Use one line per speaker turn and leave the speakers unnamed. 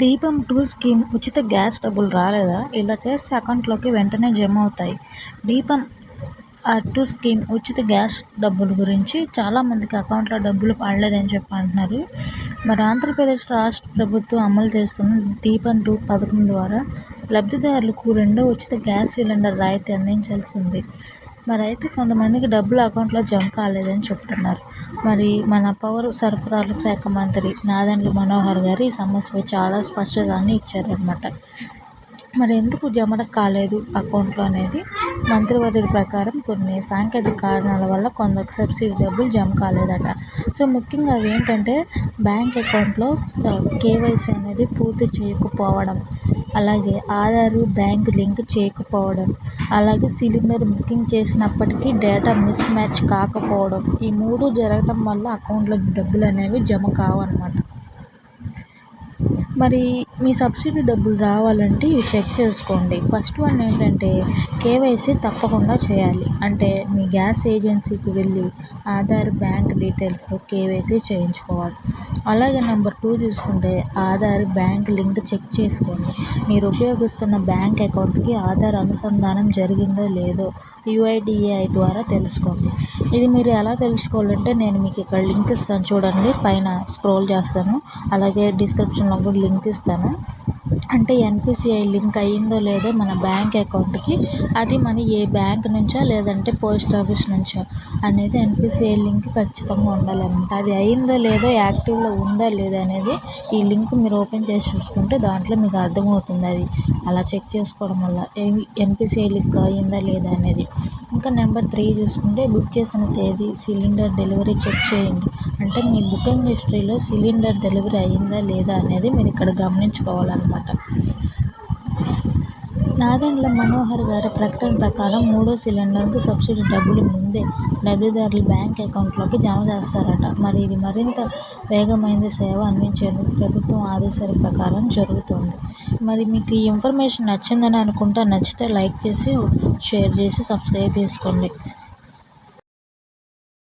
దీపం two scheme ఉచిత gas డబ్బులు రాలేదా? ఇలా చేస్తే అకౌంట్లోకి వెంటనే జమ అవుతాయి. దీపం టూ స్కీమ్ ఉచిత గ్యాస్ డబ్బుల గురించి చాలామందికి అకౌంట్లో డబ్బులు పడలేదని చెప్పి అంటున్నారు. మరి ఆంధ్రప్రదేశ్ రాష్ట్ర ప్రభుత్వం అమలు చేస్తున్న దీపం టూ పథకం ద్వారా లబ్ధిదారులకు రెండో ఉచిత గ్యాస్ సిలిండర్ రాయితీ అందించాల్సింది మరి అయితే కొంతమందికి డబ్బులు అకౌంట్లో జమ కాలేదని చెప్తున్నారు. మరి మన పౌర సరఫరాల శాఖ మంత్రి నాదెండ్ల మనోహర్ గారు ఈ సమస్యపై చాలా స్పష్టతని ఇచ్చారనమాట మరి ఎందుకు జమ కాలేదు అకౌంట్లో అనేది? మంత్రివర్యుల ప్రకారం కొన్ని సాంకేతిక కారణాల వల్ల కొందరికి సబ్సిడీ డబ్బులు జమ కాలేదట. సో ముఖ్యంగా అవి ఏంటంటే బ్యాంక్ అకౌంట్లో కేవైసీ అనేది పూర్తి చేయకపోవడం. అలాగే ఆధారు బ్యాంక్ లింక్ చేయకపోవడం అలాగే సిలిండర్ బుకింగ్ చేసినప్పటికీ డేటా మిస్ మ్యాచ్ కాకపోవడం ఈ మూడు జరగడం వల్ల అకౌంట్లోకి డబ్బులు అనేవి జమ కావన్నమాట. మరి మీ సబ్సిడీ డబ్బులు రావాలంటే ఇవి చెక్ చేసుకోండి. ఫస్ట్ వన్ ఏంటంటే కేవైసీ తప్పకుండా చేయాలి. అంటే మీ గ్యాస్ ఏజెన్సీకి వెళ్ళి ఆధార్ బ్యాంక్ డీటెయిల్స్తో కేవైసీ చేయించుకోవాలి. అలాగే నెంబర్ టూ చూసుకుంటే ఆధార్ బ్యాంక్ లింక్ చెక్ చేసుకోండి. మీరు ఉపయోగిస్తున్న బ్యాంక్ అకౌంట్కి ఆధార్ అనుసంధానం జరిగిందో లేదో యుఐడిఏఐ ద్వారా తెలుసుకోండి. ఇది మీరు ఎలా తెలుసుకోవాలంటే నేను మీకు ఇక్కడ లింక్ ఇస్తాను చూడండి. పైన స్క్రోల్ చేస్తాను. అలాగే డిస్క్రిప్షన్లో కూడా లింక్ ఇస్తాను. అంటే ఎన్పిసిఐ లింక్ అయ్యిందో లేదో మన బ్యాంక్ అకౌంట్కి అది మన ఏ బ్యాంక్ నుంచో లేదంటే పోస్ట్ ఆఫీస్ నుంచో అనేది ఎన్పిసిఐ లింక్ ఖచ్చితంగా ఉండాలన్నమాట. అది అయిందో లేదో యాక్టివ్లో ఉందా లేదా అనేది ఈ లింక్ మీరు ఓపెన్ చేసి చూసుకుంటే దాంట్లో మీకు అర్థమవుతుంది అది. అలా చెక్ చేసుకోవడం వల్ల ఎన్పిసిఐ లింక్ అయిందా లేదా అనేది. ఇంకా నెంబర్ త్రీ చూసుకుంటే బుక్ చేసిన తేదీ సిలిండర్ డెలివరీ చెక్ చేయండి. అంటే మీ బుకింగ్ హిస్టరీలో సిలిండర్ డెలివరీ అయిందా లేదా అనేది మీరు ఇక్కడ గమనించుకోవాలన్నమాట. నాదెండ్ల మనోహర్ గారి ప్రకటన ప్రకారం మూడో సిలిండర్కి సబ్సిడీ డబ్బులు ముందే లబ్ధిదారుల బ్యాంక్ అకౌంట్లోకి జమ చేస్తారట. మరి ఇది మరింత వేగమైన సేవ అందించేందుకు ప్రభుత్వం ఆదేశాల ప్రకారం జరుగుతుంది. మరి మీకు ఈ ఇన్ఫర్మేషన్ నచ్చిందని అనుకుంటా నచ్చితే లైక్ చేసి షేర్ చేసి సబ్స్క్రైబ్ చేసుకోండి.